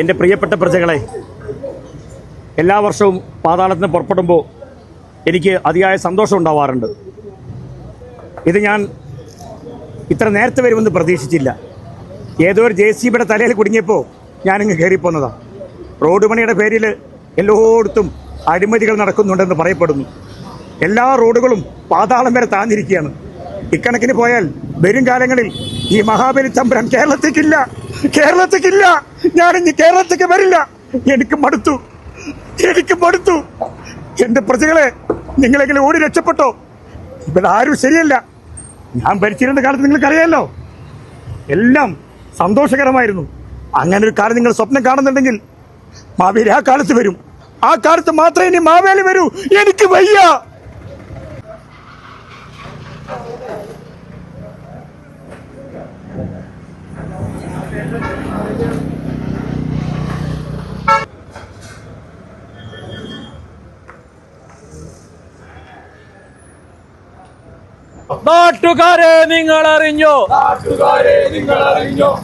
എന്റെ പ്രിയപ്പെട്ട പ്രജകളെ എല്ലാ വർഷവും പാതാളത്തിന് പുറപ്പെടുമ്പോൾ എനിക്ക് അതിയായ സന്തോഷം ഉണ്ടാവാറുണ്ട്. ഇത് ഞാൻ ഇത്ര നേരത്തെ വരുമെന്ന് പ്രതീക്ഷിച്ചില്ല. ഏതോ ഒരു ജെ സി ബിയുടെ തലയിൽ കുടുങ്ങിയപ്പോൾ ഞാനിങ്ങ് കയറിപ്പോന്നതാണ് റോഡ് പണിയുടെ പേരിൽ എല്ലായിടത്തും അഴിമതികൾ നടക്കുന്നുണ്ടെന്ന് പറയപ്പെടുന്നു. എല്ലാ റോഡുകളും പാതാളം വരെ താഴ്ന്നിരിക്കുകയാണ് ഇക്കണക്കിന് പോയാൽ വരും കാലങ്ങളിൽ ഈ മഹാബലി തമ്പുരാൻ കേരളത്തേക്കില്ല. കേരളത്തേക്കില്ല. ഞാൻ ഇനി കേരളത്തേക്ക് വരില്ല. എനിക്ക് മടുത്തു. എനിക്ക് മടുത്തു. എന്റെ പ്രജകളെ നിങ്ങളെങ്കിലും ഓടി രക്ഷപ്പെട്ടോ? ഇവിടെ ആരും ശരിയല്ല. ഞാൻ ഭരിച്ചിരുന്ന കാലത്ത് നിങ്ങൾക്കറിയാമല്ലോ എല്ലാം സന്തോഷകരമായിരുന്നു. അങ്ങനെ ഒരു കാലം നിങ്ങൾ സ്വപ്നം കാണുന്നുണ്ടെങ്കിൽ മാവേലി ആ കാലത്ത് വരും. ആ കാലത്ത് മാത്രമേ ഇനി മാവേലി വരൂ. എനിക്ക് വയ്യ. നാട്ടുകാരെ നിങ്ങൾ അറിഞ്ഞോ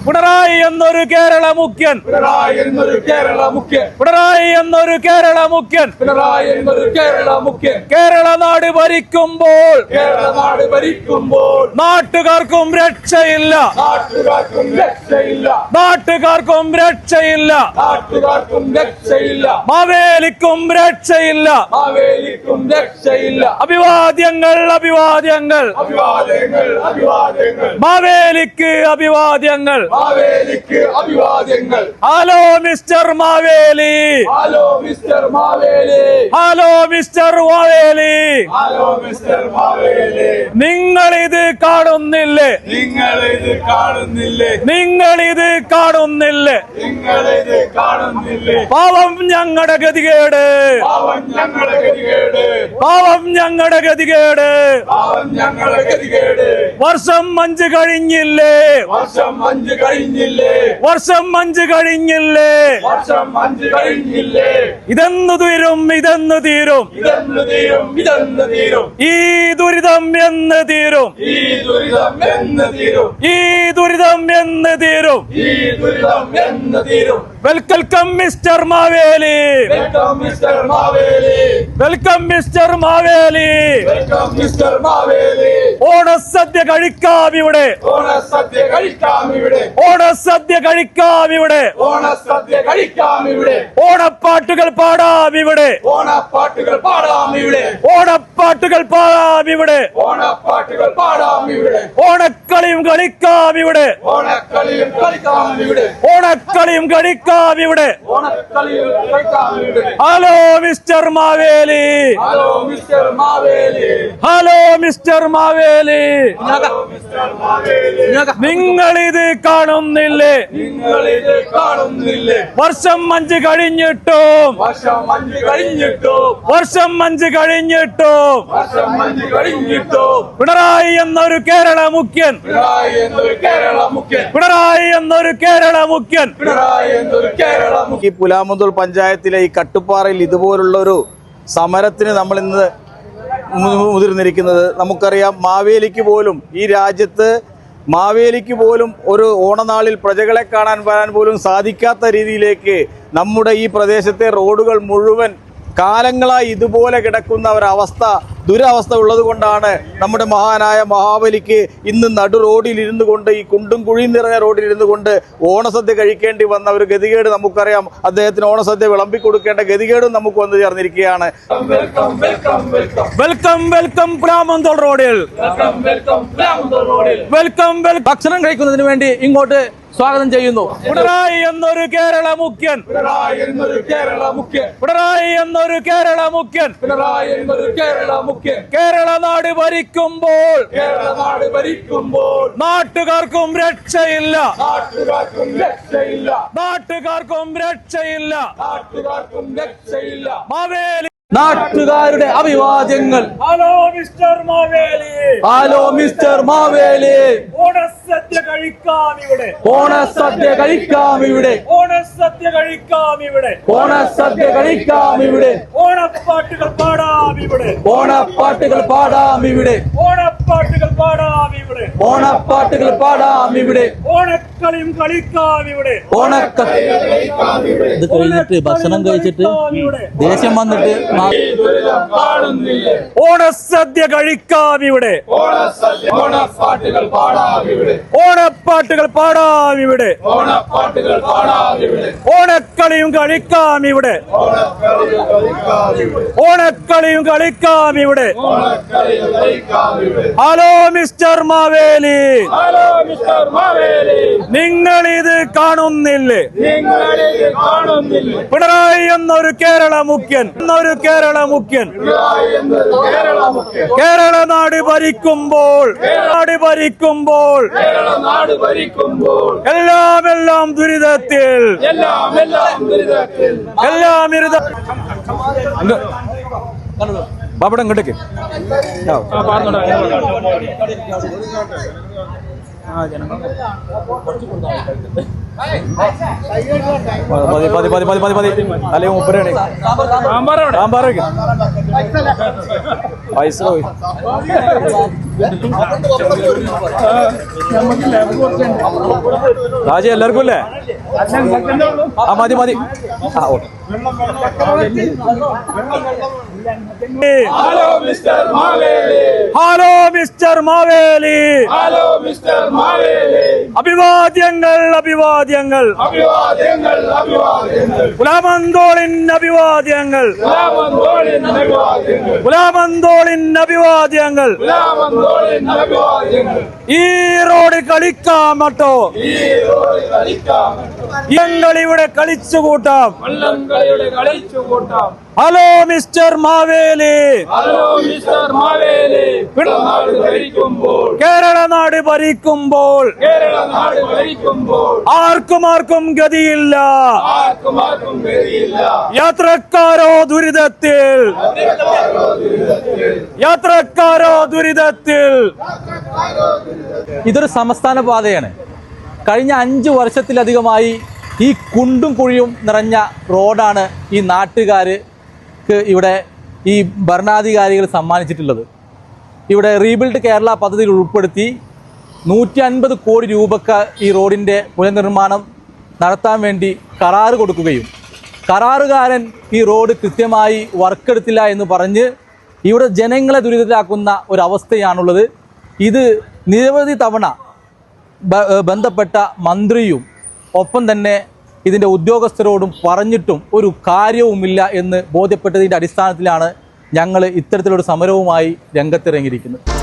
പിണറായി എന്നൊരു കേരള മുഖ്യൻ. പിണറായി എന്നൊരു കേരള മുഖ്യൻ. പിണറായി എന്നൊരു കേരള മുഖ്യൻ. പിണറായി എന്നൊരു കേരള മുഖ്യൻ. കേരള നാട് ഭരിക്കുമ്പോൾ കേരള നാട് ഭരിക്കുമ്പോൾ നാട്ടുകാർക്കും രക്ഷയില്ല. നാട്ടുകാർക്കും രക്ഷയില്ല. നാട്ടുകാർക്കും രക്ഷയില്ല. നാട്ടുകാർക്കും രക്ഷയില്ല. മാവേലിക്കും രക്ഷയില്ല. മാവേലിക്കും രക്ഷയില്ല. അഭിവാദ്യങ്ങൾ അഭിവാദ്യങ്ങൾ അഭിവാദ്യങ്ങൾ. അഭിവാദ്യങ്ങൾ മാവേലിക്ക് അഭിവാദ്യങ്ങൾ. മാവേലിക്ക് അഭിവാദ്യങ്ങൾ. Hello mister Maveli. Hello mister Maveli. Hello mister Maveli. Hello mister Maveli. നിങ്ങൾ ഇത് കാണുന്നില്ലേ? നിങ്ങൾ ഇത് കാണുന്നില്ലേ? നിങ്ങൾ ഇത് കാണുന്നില്ലേ? നിങ്ങൾ ഇത് കാണുന്നില്ലേ? പാവം ഞങ്ങളുടെ ഗതികേട്. പാവം ഞങ്ങളുടെ ഗതികേട്. പാവം ഞങ്ങളുടെ ഗതികേട്. പാവം ഞങ്ങളുടെ വർഷം അഞ്ച് കഴിഞ്ഞില്ലേ? വർഷം അഞ്ച് കഴിഞ്ഞില്ലേ? വർഷം അഞ്ച് കഴിഞ്ഞില്ലേ? വർഷം അഞ്ച് കഴിഞ്ഞില്ലേ? ഇതെന്ന് തീരും ഇതെന്ന് തീരും. ഇതെന്ന് തീരും ഇതെന്ന് തീരും. ഈ ദുരിതം എന്ന് തീരും. ഈ ദുരിതം എന്ന് തീരും. ഈ ദുരിതം എന്ന് തീരും. ഈ ദുരിതം എന്ന് തീരും. Welcome mister Maveli welcome mister Maveli welcome mister Maveli welcome mister Maveli ഓണസദ്യ കഴിക്കാം ഇവിടെ. ഓണസദ്യ കഴിക്കാം ഇവിടെ. ഓണസദ്യ കഴിക്കാം ഇവിടെ. ഓണസദ്യ കഴിക്കാം ഇവിടെ. ഓണപ്പാട്ടുകൾ പാടാം ഇവിടെ. ഓണപ്പാട്ടുകൾ പാടാം ഇവിടെ. ഓണപ്പാട്ടുകൾ പാടാം ഇവിടെ. ഓണപ്പാട്ടുകൾ പാടാം ഇവിടെ. ഓണക്കളിയും കളിക്കാം ഇവിടെ. ഓണക്കളിയും കളിക്കാം ഇവിടെ. ഓണക്കളിയും കളിക്കാം ഇവിടെ. ഓണക്കളിയും കളിക്കാം ഇവിടെ. Hello mister Maveli. Hello mister Maveli. Hello mister Maveli. നിങ്ങൾ ഇത് കാണുന്നില്ലേ? കാണുന്നില്ലേ? വർഷം അഞ്ച് കഴിഞ്ഞിട്ടും വർഷം അഞ്ച് കഴിഞ്ഞിട്ടോ വർഷം അഞ്ച് കഴിഞ്ഞിട്ടും വർഷം അഞ്ച് കഴിഞ്ഞിട്ടോ പിണറായി എന്നൊരു കേരള മുഖ്യൻ. പിണറായി എന്നൊരു കേരള മുഖ്യൻ. പിണറായി എന്നൊരു കേരള മുഖ്യൻ. പിണറായി എന്നൊരു കേരള ഈ പുലാമുന്തൂർ പഞ്ചായത്തിലെ ഈ കട്ടുപ്പാറയിൽ ഇതുപോലുള്ള ഒരു സമരത്തിന് നമ്മൾ ഇന്ന് മുതിർന്നിരിക്കുന്നത്. നമുക്കറിയാം മാവേലിക്ക് പോലും ഈ രാജ്യത്ത് മാവേലിക്ക് പോലും ഒരു ഓണനാളിൽ പ്രജകളെ കാണാൻ വരാൻ പോലും സാധിക്കാത്ത രീതിയിലേക്ക് നമ്മുടെ ഈ പ്രദേശത്തെ റോഡുകൾ മുഴുവൻ കാലങ്ങളായി ഇതുപോലെ കിടക്കുന്ന ഒരവസ്ഥ ദുരവസ്ഥ ഉള്ളത് കൊണ്ടാണ് നമ്മുടെ മഹാനായ മഹാബലിക്ക് ഇന്ന് നടു റോഡിലിരുന്നു കൊണ്ട് ഈ കുണ്ടും കുഴിയും നിറഞ്ഞ റോഡിലിരുന്നു കൊണ്ട് ഓണസദ്യ കഴിക്കേണ്ടി വന്ന ഒരു ഗതികേട് നമുക്കറിയാം. അദ്ദേഹത്തിന് ഓണസദ്യ വിളമ്പി കൊടുക്കേണ്ട ഗതികേടും നമുക്ക് വന്നു ചേർന്നിരിക്കുകയാണ്. Welcome welcome welcome welcome welcome Pulamanthole റോഡിൽ. വെൽക്കം വെൽക്കം പ്ലാമന്തൂർ റോഡിൽ. Welcome welcome. ഭക്ഷണം കഴിക്കുന്നതിന് വേണ്ടി ഇങ്ങോട്ട് സ്വാഗതം ചെയ്യുന്നു. പിണറായി എന്നൊരു കേരള മുഖ്യൻ. പിണറായി എന്നൊരു കേരള മുഖ്യൻ. പിണറായി എന്നൊരു കേരള മുഖ്യൻ. പിണറായി എന്നൊരു കേരള മുഖ്യൻ. കേരള നാട് ഭരിക്കുമ്പോൾ കേരള നാട് ഭരിക്കുമ്പോൾ നാട്ടുകാർക്കും രക്ഷയില്ല. നാട്ടുകാർക്കും രക്ഷയില്ല. നാട്ടുകാർക്കും രക്ഷയില്ല. നാട്ടുകാർക്കും രക്ഷയില്ല. മാവേലി നാട്ടുകാരുടെ അഭിവാദ്യങ്ങൾ. Hello mister Maveli. Hello mister Maveli. ഓണസദ്യ കഴിക്കാം ഇവിടെ ഓണസദ്യ കഴിക്കാം ഇവിടെ ഓണസദ്യ കഴിക്കാം ഇവിടെ ഓണസദ്യ കഴിക്കാം ഇവിടെ ഓണപ്പാട്ടുകൾ പാടാം ഇവിടെ ഓണപ്പാട്ടുകൾ പാടാം ഇവിടെ ഓണപ്പാട്ടുകൾ പാടാം ഇവിടെ ഓണപ്പാട്ടുകൾ പാടാം ഇവിടെ ഓണക്കളിയും കളിക്കാം ഇവിടെ ഓണക്ക ഇത് കഴിഞ്ഞിട്ട് ഭക്ഷണം കഴിച്ചിട്ട് ദേഷ്യം വന്നിട്ട് ഓണസദ്യ കഴിക്കാം ഇവിടെ ഓണസദ്യ ഓണപ്പാട്ടുകൾ പാടാം ഇവിടെ ഇവിടെ ഓണപ്പാട്ടുകൾ പാടാം ഇവിടെ. ഓണക്കളിയും കളിക്കാം ഇവിടെ. ഓണക്കളിയും കളിക്കാം ഇവിടെ. Hello mister Maveli. നിങ്ങൾ ഇത് കാണുന്നില്ലേ? പിണറായി എന്നൊരു കേരള മുഖ്യൻ എന്നൊരു കേരള മുഖ്യൻ. കേരള നാട് ഭരിക്കുമ്പോൾ നാട് ഭരിക്കുമ്പോൾ ഭരിക്കുമ്പോൾ എല്ലാം എല്ലാം ദുരിതത്തിൽ. എല്ലാം എല്ലാം ദുരിതത്തിൽ. എല്ലാം ഇരുത ബാബട ഇങ്ങോട്ടേക്ക്. മതി മതി മതി മതി മതി മതി അല്ലെങ്കിൽ മുപ്പരാണ് സാമ്പാർ വെക്ക്. പൈസ പോയി രാജ എല്ലാവർക്കും അല്ലേ ആ മതി മതി ആ okay hello mister Maveli hello mister Maveli hello mister Maveli അഭിവാദ്യങ്ങൾ അഭിവാദ്യങ്ങൾ. അഭിവാദ്യങ്ങൾ അഭിവാദ്യങ്ങൾ. ഗുലാമന്തോളിൻ അഭിവാദ്യങ്ങൾ. ഗുലാമന്തോളിൻ അഭിവാദ്യങ്ങൾ. ഈ റോഡ് കളിക്കാമട്ടോ കളിക്കാം. ഞങ്ങൾ ഇവിടെ കളിച്ചു കൂട്ടാം. Hello mister Maveli. Hello mister Maveli. നാട് ഭരിക്കുമ്പോൾ കേരള നാട് ഭരിക്കുമ്പോൾ. കേരള നാട് ഭരിക്കുമ്പോൾ. ആർക്കും ആർക്കും ഗതിയില്ല. ആർക്കും ആർക്കും ഗതിയില്ല. യാത്രക്കാരോ ദുരിതത്തിൽ. യാത്രക്കാരോ ദുരിതത്തിൽ. ഇതൊരു സംസ്ഥാന പാതയാണ്. കഴിഞ്ഞ അഞ്ച് വർഷത്തിലധികമായി ഈ കുണ്ടും കുഴിയും നിറഞ്ഞ റോഡാണ് ഈ നാട്ടുകാർക്ക് ഇവിടെ ഈ ഭരണാധികാരികൾ സമ്മാനിച്ചിട്ടുള്ളത്. ഇവിടെ റീബിൽഡ് കേരള പദ്ധതിയിൽ ഉൾപ്പെടുത്തി നൂറ്റി അൻപത് കോടി രൂപക്ക് ഈ റോഡിന്റെ പുനർനിർമ്മാണം നടത്താൻ വേണ്ടി കരാറ് കൊടുക്കുകയും കരാറുകാരൻ ഈ റോഡ് കൃത്യമായി വർക്കെടുത്തില്ല എന്ന് പറഞ്ഞ് ഇവിടെ ജനങ്ങളെ ദുരിതത്തിലാക്കുന്ന ഒരവസ്ഥയാണുള്ളത്. ഇത് നിരവധി തവണ ബന്ധപ്പെട്ട മന്ത്രിയും ഒപ്പം തന്നെ ഇതിന്റെ ഉദ്യോഗസ്ഥരോടും പറഞ്ഞിട്ടും ഒരു കാര്യവുമില്ല എന്ന് ബോധ്യപ്പെട്ടതിന്റെ അടിസ്ഥാനത്തിലാണ് ഞങ്ങൾ ഇത്തരത്തിലൊരു സമരവുമായി രംഗത്തിറങ്ങിയിരിക്കുന്നത്.